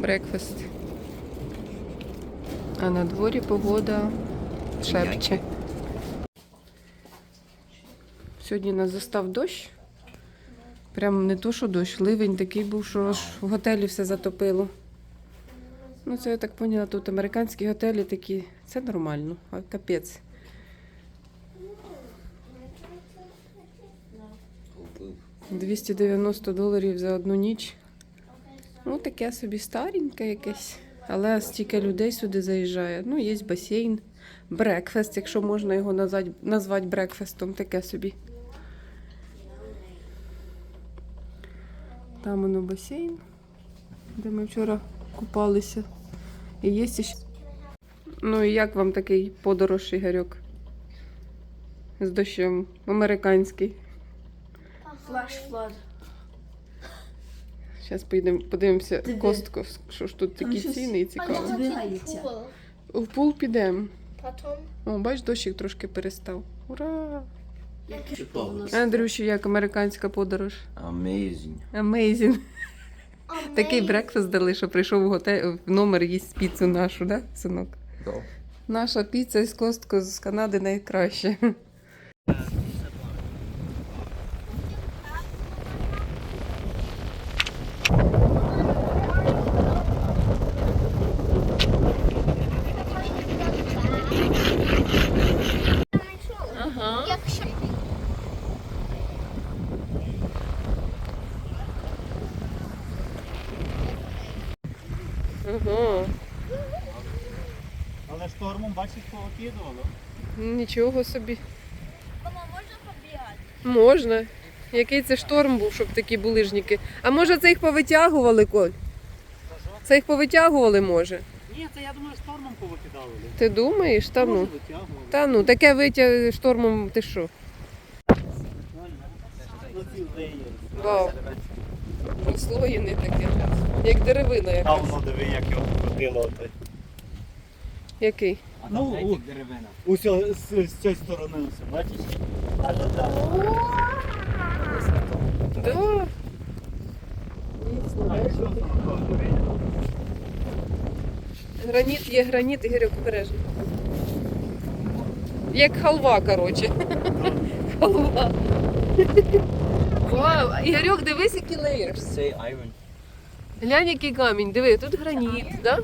брекфаст. А на дворі погода шепче. Сьогодні нас застав дощ. Прям не то, що дощ, ливень такий був, що аж в готелі все затопило. Ну, це я так поняла, тут американські готелі такі. Це нормально, а капець. Уплив. 290 доларів за одну ніч. Ну, таке собі стареньке якесь. Але стільки людей сюди заїжджає. Ну, є басейн, брекфест, якщо можна його назвати, назвати брекфестом, таке собі. Там воно басейн, де ми вчора купалися. І є ще. Ну і як вам такий подорож, Ігорьок? З дощем. Американський. Флаш флад. Зараз поїдемо, подивимося Диви. костко, що ж тут такі щось- ціни і цікаво. В пул підемо. Потом О, бач, дощик трошки перестав. Ура! Андрюші, як американська подорож. Amazing. Amazing. Такий брекфаст дали, що прийшов в готель в номер їсть піцу нашу, да, синок? Да. Наша піца з костко з Канади найкраща. Ага. якщо Ага. Але штормом, бачиш, повикидувало. Нічого собі. Мама, можна побігати? Можна. Який це шторм був, щоб такі булижники. А може це їх повитягували, Коль? Це їх повитягували, може? Ні, це я думаю, штормом повикидали. Ти думаєш? Та ну. Може. Та ну, таке витяг штормом, ти що? Вау. Послоєне таке. Як деревина А якась. воно диви, як його крутило. Який? Ну, у, усьо, з, з цієї сторони, усе, бачиш? А то так. Да. Дійсно, бачиш? Граніт є граніт, Ігорьок обережно. Як халва, коротше. халва. Вау, Ігорьок, дивись, які леєрс. Say iron. Глянь, який камінь, диви, тут граніт, да?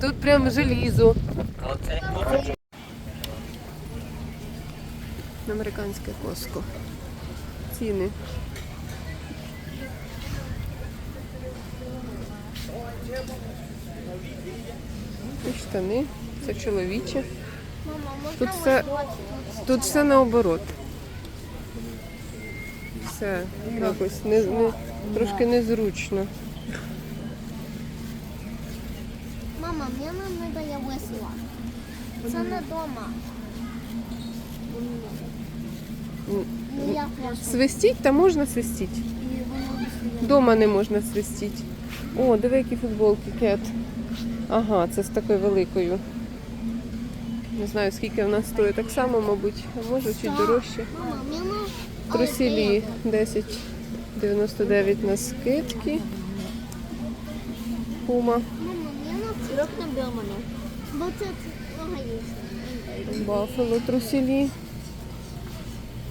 Тут прям желізо. Американське коско. Ціни. І штани. Це чоловіче. Тут все, тут все наоборот. Все якось не, не, трошки незручно. Мама, мені нам не дає весла. Це не дома. М, Ну я хочу. Свистіть та можна свистіть. Дома не можна свистіть. О, диви, які футболки, кет. Ага, це з такою великою. Не знаю, скільки вона стоїть. Так само, мабуть, а може чуть дорожче. Трусілі 10,99 на скидки. Пума. На мене. Бо це логічно. Баффало трусілі.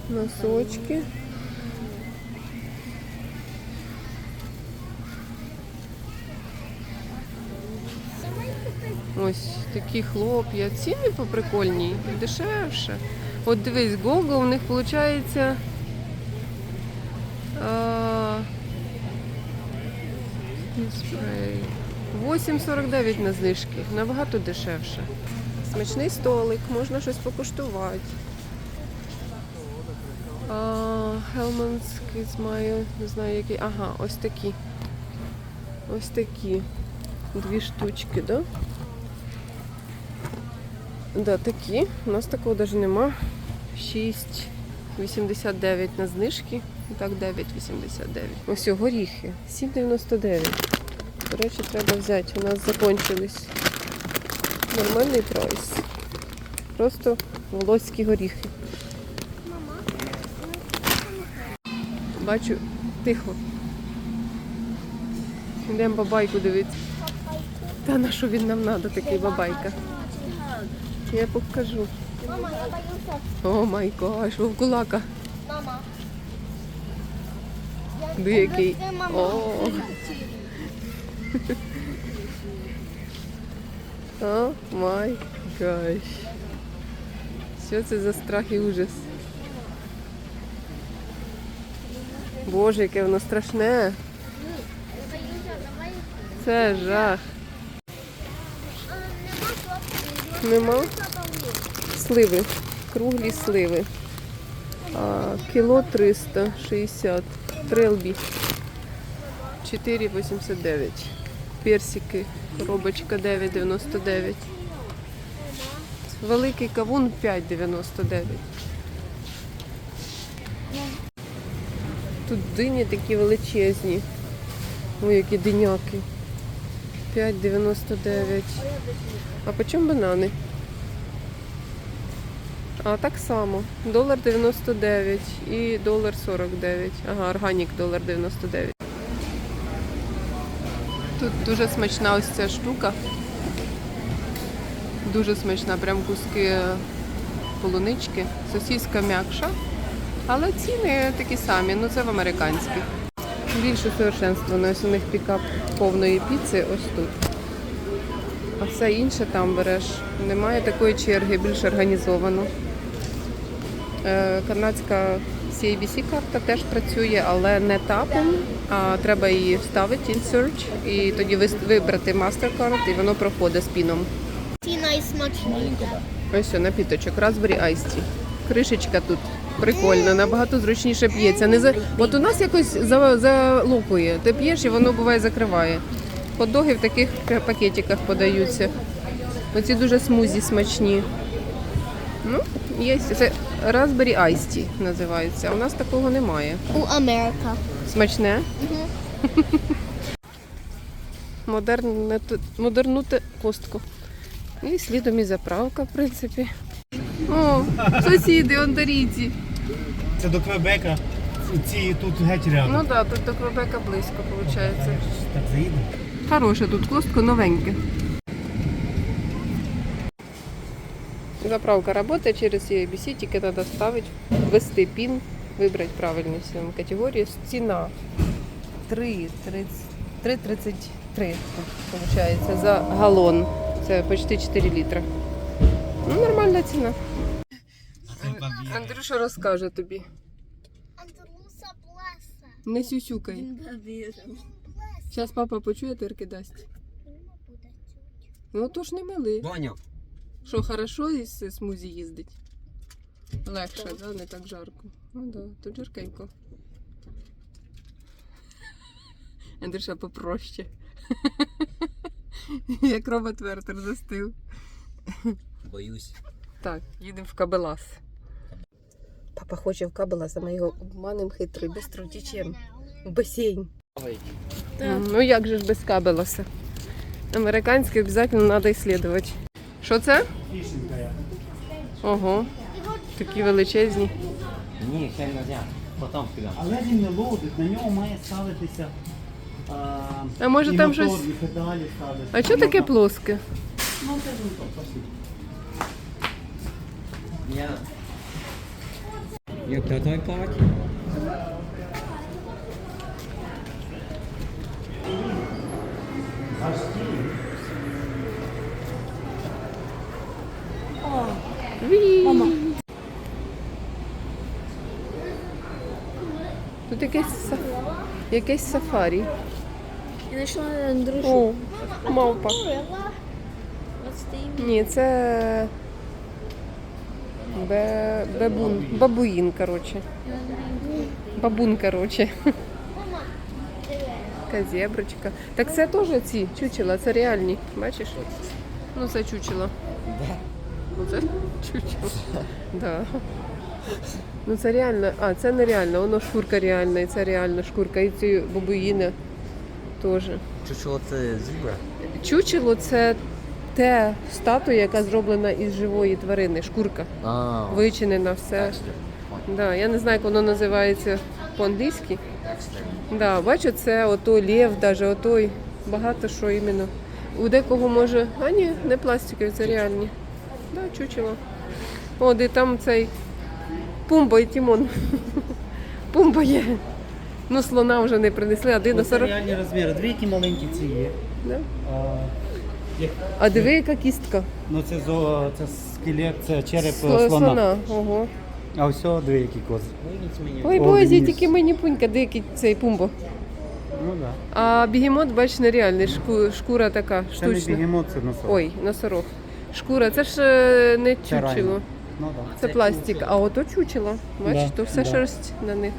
Носочки. Ось такі хлоп'я. Ціни поприкольні, дешевше. От дивись, Гого у них виходить. Спрей. 8,49 на знижки. Набагато дешевше. Смачний столик, можна щось покуштувати. Хелманс має, не знаю який. Ага, ось такі. Ось такі. Дві штучки, да? Да, такі. У нас такого навіть нема. 6,89 на знижки. І так 9,89. Ось горіхи. 7,99. До речі, треба взяти. У нас закончились. Нормальний прайс. Просто волоські горіхи. Бачу, тихо. Йдемо бабайку дивитися. Та на що він нам надо, такий бабайка? Я покажу. Мама, я боюся. О май гаш, вовкулака. Мама. Диви який. О. О май гаш. Що це за страх і ужас? Боже, яке воно страшне. Це жах. Нема? Сливи. Круглі сливи. А, кіло 360. Трелбі. 4,89. Персики. Коробочка 9,99. Великий кавун 5,99. Тут дині такі величезні. Ой, які диняки. 5,99. А по чому банани? А так само. Долар 99 і долар 49. Ага, органік долар 99. Тут дуже смачна ось ця штука. Дуже смачна, прям куски полунички. Сосіска м'якша. Але ціни такі самі, ну це в американських. Більш усовершенствовано. Ось у них пікап повної піци ось тут. А все інше там береш. Немає такої черги, більш організовано. Е, Канадська CABC карта теж працює, але не тапом, а треба її вставити insert і тоді вибрати MasterCard і воно проходить з піном. Ті найсмачніші. Ось напіточок, Raspberry Ice Tea. Кришечка тут прикольна, набагато зручніше п'ється. Не за... От у нас якось за... залопує. Ти п'єш і воно буває закриває. Хот-доги в таких пакетиках подаються. Оці дуже смузі смачні. Ну, є. Це Raspberry Ice Tea називається. У нас такого немає. У Америка. Смачне. Модерне, модернуте костку. І слідом і заправка, в принципі. О, сусіди, ондарійці. Це до Квебека. Ці тут геть рядом. Ну так, да, тут до Квебека близько, виходить. Так заїдемо. Хороше тут костко новеньке. Заправка працює через EABC, тільки треба ставити, ввести пін, вибрати правильну категорію. Ціна 3,33 виходить, за галон. Це почти 4 літри. Ну, нормальна ціна. Андрюша розкаже тобі. Не сюсюкай. Зараз папа почує, тирки дасть. Ну то ж не мили. Ваня, Що, хорошо із смузі їздить? Легше, да? Не так жарко. Ну да, тут жаркенько. Андрюша попроще. Як робот Вертер застив. боюсь. Так, їдемо в Кабелас. Папа хоче в Кабелас, а ми його обманем хитрий, бистро тічем. В басейн. Ну як же ж без Кабеласа? Американський обов'язково треба ісследувати. Що це? Ого. Такі величезні. Ні, ще не можна. Потім підемо. Але він не ловить, на нього має ставитися. А, А може і там мотор, щось- І педалі ставити. А що таке плоске? Ну, це ж то, пошли. Я... Як до той Мама. Тут якесь, якесь сафарі. Я знайшла Андрюшу. О, мавпа. Ні, це бе... бебун. Бабуїн, коротше. Бабун, коротше. Така зеброчка. Так це теж ці чучела, це реальні. Бачиш? Ну це чучело. Ну це чучело. Да. Ну це реально. А, це нереально, воно шкурка реальна, і це реальна шкурка. І ці бабуїни теж. Чучело це зібра? Чучело це те статуя, яка зроблена із живої тварини, шкурка. А, Вичинена все. Да, я не знаю, як воно називається по-англійськи. Да, бачу, це ото лев, даже отой. Багато що іменно. У декого може. А ні, не пластикові, це реальні. Да, чучело. О, де там цей Пумба і Тімон. Пумба є. Ну, слона вже не принесли, а Це диносавр. реальні розміри. Дві які маленькі ці є. Да? А, як- А диви, яка кістка. Ну це зо, це скелет, це череп Сло- слона. Слона. Ого. А ось дві які кози. Ой, О, бозі, Денис. тільки мені пунька, деякий цей пумбо. Ну так. Да. А бігемот, бач, нереальний, шку- шкура така, Це не штучна. бігемот, це носок. Ой, носорог. Шкура, це ж е, не Це чучело. Ну так. Це пластик, а ото чучело. Бач, Да, то все да. шерсть на них.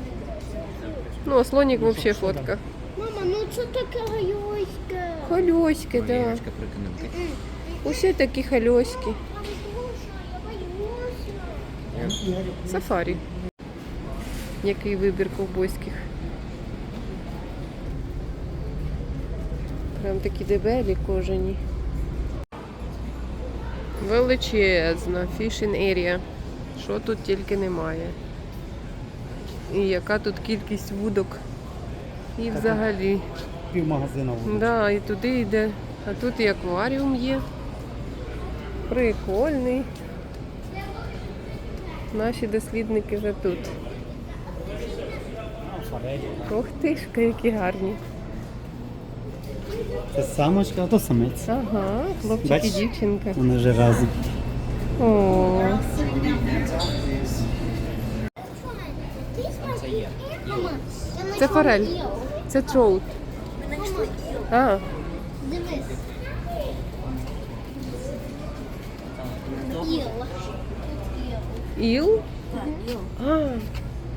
Ну, а слонік взагалі фотка. Мама, ну це таке гайоське. Хольоськи, да. Прикинути. Усі такі боюся. Сафарі. Який вибір ковбойських. Прям такі дебелі кожані. Величезна fishing area. Що тут тільки немає. І яка тут кількість вудок. І взагалі. Пів магазину. Да, і туди йде. А тут і акваріум є. Прикольний. Наші дослідники вже тут. Ох тишка, які гарні. Це самочка, а то самець. Ага, хлопчик і Бачиш? дівчинка. Вони вже разом. О, Це форель. це троут. А, Дивись. Іл. іл? А,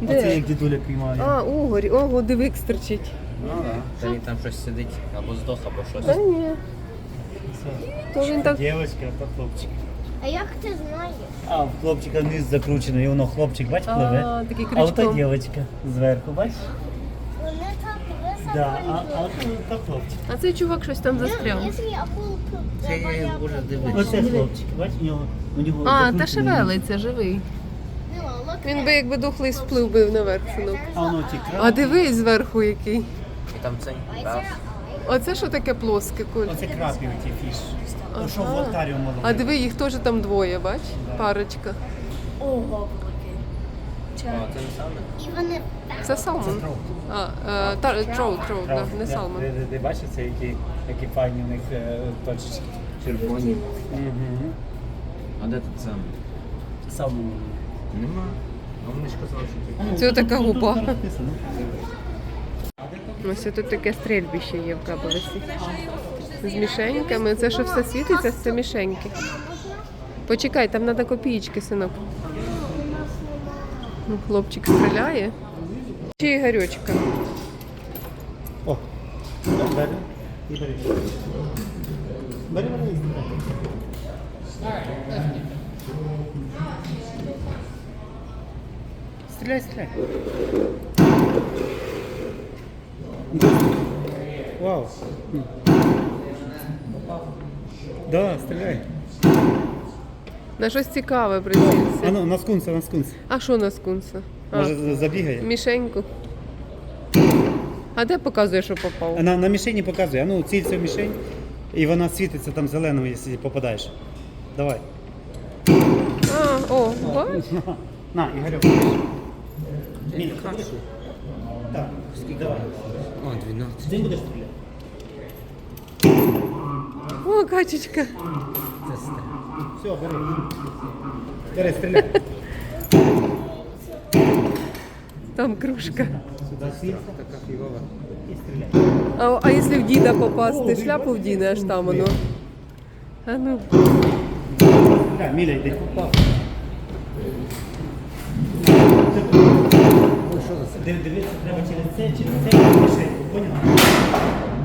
Оце де? як дідуля піймав. А, угорі. Ого, дивик стерчить. Ну, да. Та він там щось сидить, або здох, або щось. Та ні. То він так. Дівчинка, а то хлопчик. А як ти знаєш? А, в хлопчика низ закручений, і воно хлопчик, бач, пливе. А, такий А ото крючком. дівчинка зверху, бач? Вони так високо. Да, а, а ото то хлопчик. А цей чувак щось там застряв. Якщо я буду Це я вже дивлюсь. Оце хлопчик, бач, у нього, у нього А, та закручений низ. шевелиться, живий. Він би якби дохлий сплив би наверх, синок. А воно ті А дивись зверху який. Там цей раз. Оце що таке плоске, Коль? Оце крапів ті фіш. То що в Ага. ловили. А диви, їх теж там двоє, бач? Парочка. Ого, О, це не саме? І вони Це салмон. А, е, та, троут, троут, да, не салмон. Ти, ти, ти бачиш, які, які файні у них е, точечки. Червоні. Угу. А де тут саме? Салмон. Нема. А вони ж казали, що. Це така губа. Ось тут таке стрельбище є в Кабовесі. З мішеньками. Це що все світиться, це мішеньки. Почекай, там треба копієчки, синок. Ну, Хлопчик стріляє. Чи Ігорючка. О, бери. І бери. Бери, бери. Стріляй, стріляй. Вау. Да, стріляй. На щось цікаве прицілився. А ну, на скунса, на скунса. А що на скунса? А, Може за- забігає? мішеньку. А де показує, що попав? На, на мішені показує. А ну, цілься в мішень, і вона світиться там зеленою, якщо попадаєш. Давай. А, о, бач? На, Ігорьок. Міля, ти? Так, давай. О, 12. Ти будеш стріляти? О, качечка. Це стар. Все, бери. Бери, стріляй. Там кружка. Сюди сіль Така фігова. і стріляй. А, а якщо в діда попасти, шляпу в діда, аж там воно. А ну. Так, Міля, йди. Див- Дивитися треба через це, через це, через мішеньку, поняв?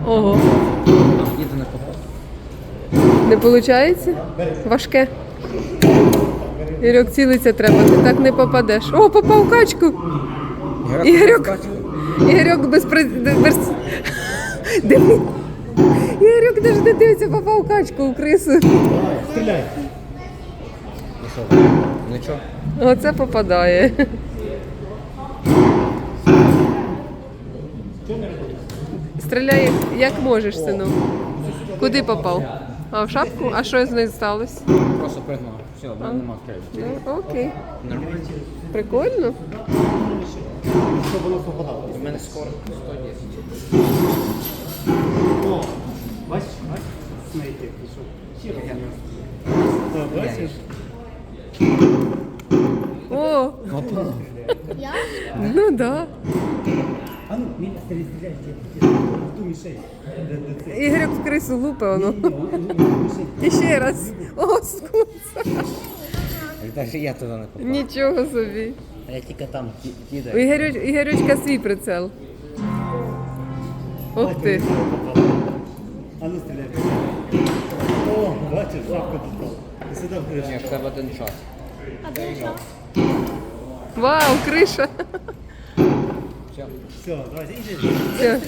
Ого. Їде не попав. Не виходить? Важке. Ігорьок цілиться треба, ти так не попадеш. О, попав в качку. Ігорьок. Ігорьок без без... Диви. Ігорьок навіть не дивиться, попав в качку у крису. Стріляй. Нічого. Оце попадає. Стріляй як можеш, синок. Куди попав? А в шапку? А що з нею сталося? Просто пригнула. Все, в мене нема кредиту. Ну, окей. Нормально. Прикольно. Щоб воно попадало. У мене скоро 110. О, бачиш, бачиш? Снейк пішов. Поганяв. О, бачиш? О, Я? ну да. А ну, стріляй, стріляй, в ту мішень. Ігорек в крису лупе воно. Ні, у- у- у мішень. І ще раз. О, скунса. Навіть я туди не попав. Нічого собі. А я тільки там кидаю. Ігорюч, Ігорючка свій прицел. Ух ти. А ну, стріляй. О, бачиш, шапка попала. І сюди в кришку. Ні, в тебе один час. Де що? Вау, криша. Все. Давайте. Все.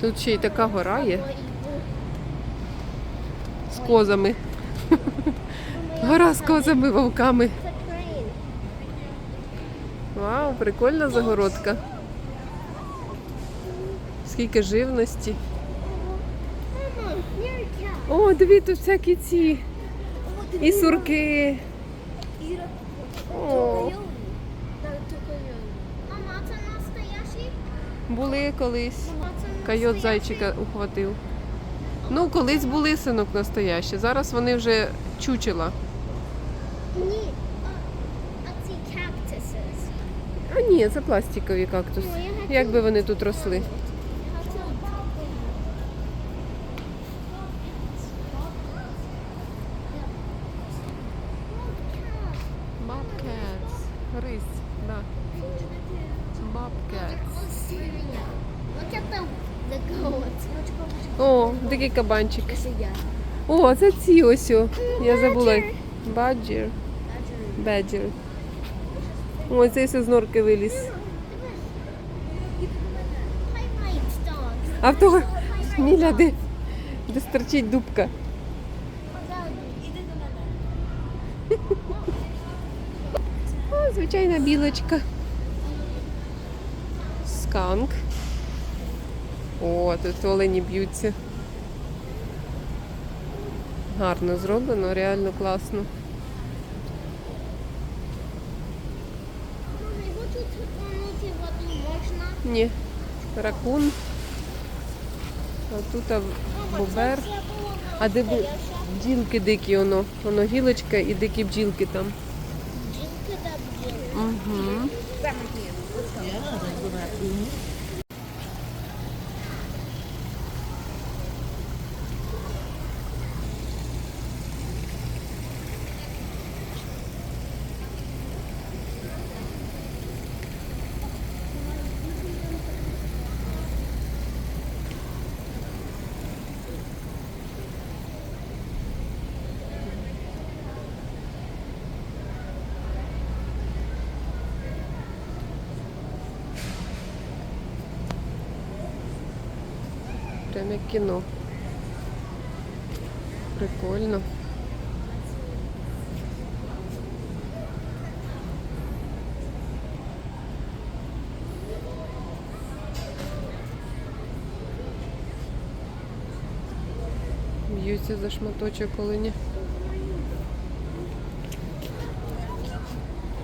Тут ще й така гора є з козами. Гора з козами, вовками. Вау, прикольна загородка. Скільки живності. О, диві, тут всякі ці. І сурки. О, Мама, це настоящий? Були колись. Койот зайчика ухватив. Ну, колись були синок настоящі. Зараз вони вже чучела. Ні. А ці кактуси. А ні, це пластикові кактуси. Як би вони тут росли? О, дикий кабанчик. О, це ці ось. Я забула. Баджір. Баджір. О, цей з норки виліз. А в того Міля, де, де стерчить дубка. О, звичайна білочка. Сканк. О, тут олені б'ються. Гарно зроблено, реально класно. Ні, ракун. А тут а, бобер. А де бу- бджілки дикі воно? Воно гілочка і дикі бджілки там. Жінка да бджіл. Угу. Прям як кіно. Прикольно. Б'ються за шматочок олені.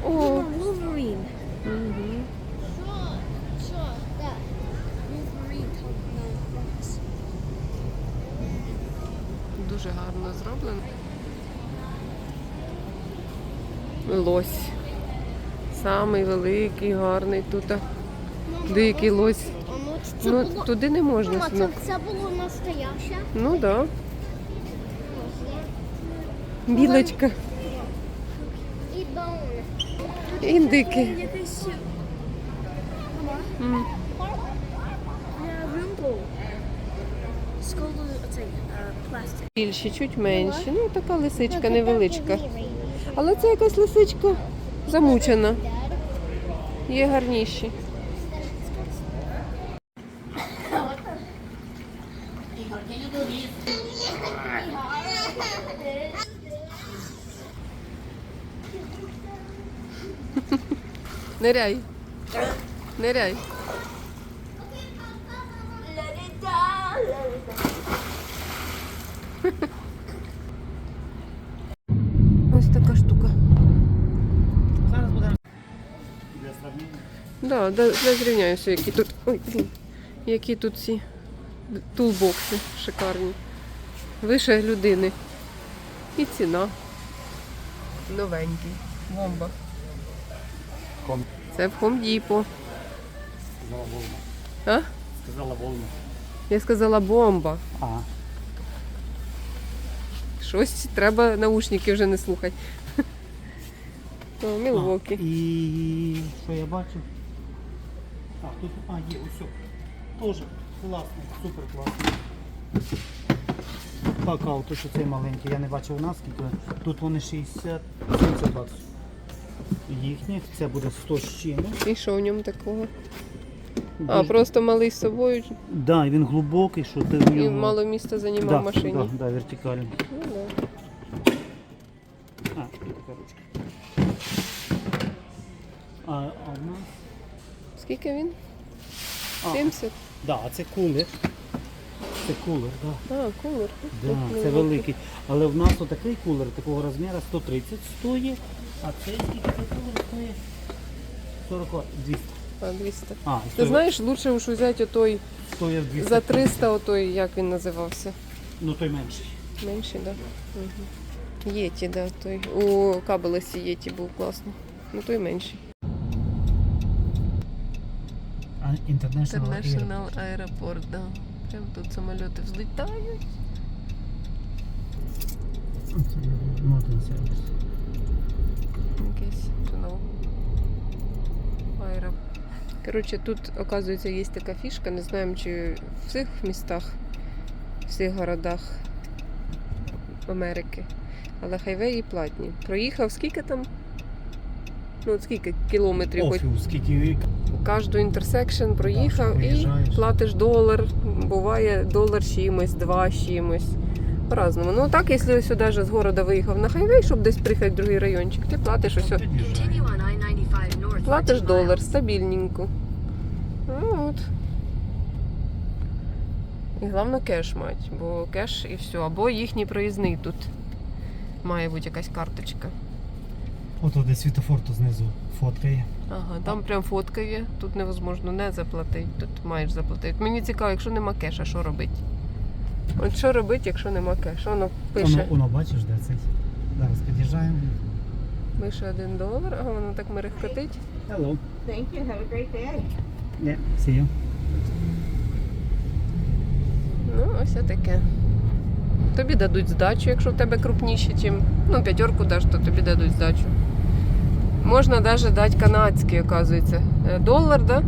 О, Wolverine. угу. Що? Що? Так. Wolverine talking on rocks. Дуже гарно зроблено. Лось. Самий великий, гарний тут. Дикий лось. Ну, це Ну, було... туди не можна, Мама, це, це було настояще. Ну так. Да. Білочка. І бон. Індики. Пластик. Більші, чуть менші. Ну, така лисичка невеличка. Але це якась лисичка замучена. Є гарніші. Ниряй. Ниряй. Да, да, да, зрівняюся, які тут. Ой, блін. Які тут ці тулбокси шикарні. Вище людини. І ціна. Новенький. Бомба. Це в Depot. Сказала Волна. А? Сказала Волна. Я сказала бомба. А, Щось треба наушники вже не слухати. Мілвокі. І що я бачу? А, тут, а, є, ось. Тоже класно, супер класно. Какао, то що цей маленький, я не бачив у нас скільки. Тут вони 60 70 баксів. Їхніх, це буде 100 з чимось. І що в ньому такого? А, Дуже- просто малий з собою Да, і він глибокий, що ти в і нього... мало місця займав да, в машині. Да, да, вертикально. Ну, да. А, така ручка. А, а в нас? Скільки він? А, 70? Да, а це кулер. Це кулер, да. А, кулер. Да, це великий. Але в нас отакий кулер такого розміру 130 стоїть, а цей скільки цей кулер стоїть? 40, 200. А, 200. А, Ти стоїть, знаєш, лучше уж взяти отой стоїть 200. за 300, отой, як він називався. Ну той менший. Менший, так? Да? Угу. Єті, да, той. У Кабелесі Єті був класний. Ну той менший. International, International аеропорт, да. Прям тут самоліти взлітають. Моден сервіс. Якийсь тунел. Аеро. Коротше, тут, оказується, є така фішка. Не знаємо, чи в всіх містах, в всіх городах Америки. Але хайвеї платні. Проїхав скільки там? Ну, от скільки кілометрів хоч Офіус, скільки кожну інтерсекшн проїхав і платиш долар. Буває долар чимось, два чимось. По-разному. Ну так, якщо сюди ж з города виїхав на хайвей, щоб десь приїхати в другий райончик, ти платиш ось. Continue on I-95 north. Платиш долар miles. стабільненько. Ну, от. І головне кеш мати, бо кеш і все. Або їхній проїзний тут. Має бути якась карточка. Ото де світофор то знизу фоткає. Ага, там прям фотка є. Тут невозможно не заплатити. Тут маєш заплатити. Мені цікаво, якщо нема кеша, що робити? От що робити, якщо нема кеша? Воно Воно, пише, воно бачиш, де цей. Зараз під'їжджаємо. пише один долар, а воно так мерехкотить. Hello. Thank you. Have a great day. Yeah, see you. Ну, ось таке. Тобі дадуть здачу, якщо в тебе крупніші, чим ну, п'ятерку даш, то тобі дадуть здачу. Можна навіть дати канадський, оказується. Е, Долар, да?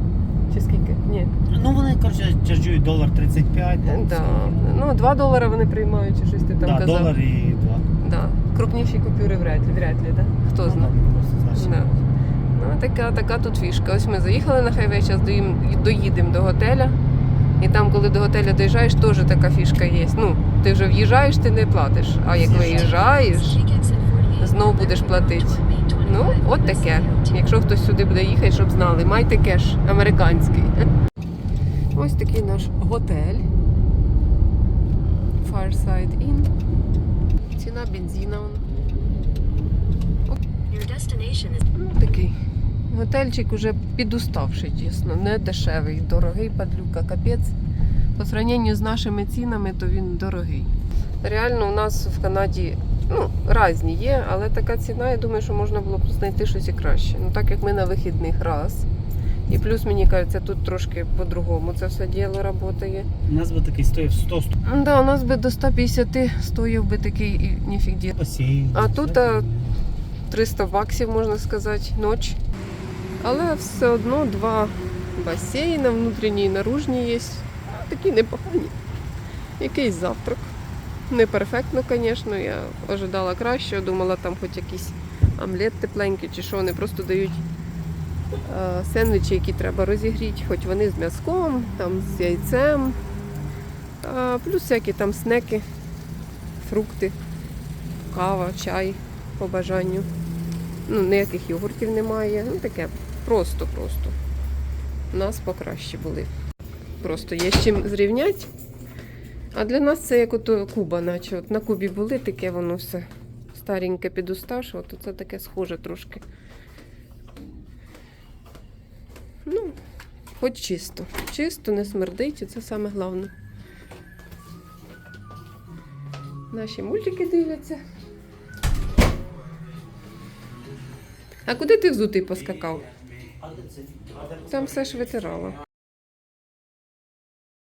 Чи скільки? Ні. Ну вони, коротше, чарджують долар 35. там, Да. Ну, 2 долари вони приймають, чи щось ти там да, казав. долар і два. Да. Крупніші купюри вряд ли, вряд ли, да? Хто Ну, знає. просто. Да. Ну, така, така тут фішка. Ось ми заїхали на хайвей, зараз доїдемо до готеля. І там, коли до готеля доїжджаєш, теж така фішка є. Ну, ти вже в'їжджаєш, ти не платиш. А як виїжджаєш, Take exit 48 знов будеш платити. Ну, от таке. Якщо хтось сюди буде їхати, щоб знали, майте кеш американський. Ось такий наш готель. Fireside Inn. Ціна бензина. Ну, такий. Готельчик уже підуставший, чесно. Не дешевий, дорогий падлюка, капець. По сравненню з нашими цінами, то він дорогий. Реально, у нас в Канаді ну, різні є, але така ціна, я думаю, що можна було б знайти щось і краще. Ну, так як ми на вихідних раз. І плюс, мені кажеться, тут трошки по-другому це все діло працює. У нас би такий стоїв 100 100 Да, у нас би до 150 стоїв би такий і ніфіг діла. А тут, а, 300 баксів, можна сказати, ноч. Але все одно два басейни, внутрішні і наружні є. Такі непогані. Якийсь завтрак. Не перфектно, звісно. Я ожидала кращого, думала, там хоч якийсь омлет тепленький чи що. Вони просто дають е, сендвічі, які треба розігріти, хоч вони з м'язком, там з яйцем. А, плюс всякі там снеки, фрукти, кава, чай по бажанню. Ну, ніяких йогуртів немає. Ну таке просто-просто. У нас покраще були. Просто є з чим зрівняти. А для нас це як ото куба, наче от на кубі були таке воно все стареньке під усташу, це таке схоже трошки. Ну, хоч чисто. Чисто, не смердить, і це саме головне. Наші мультики дивляться. А куди ти взутий поскакав? Там все ж витирала.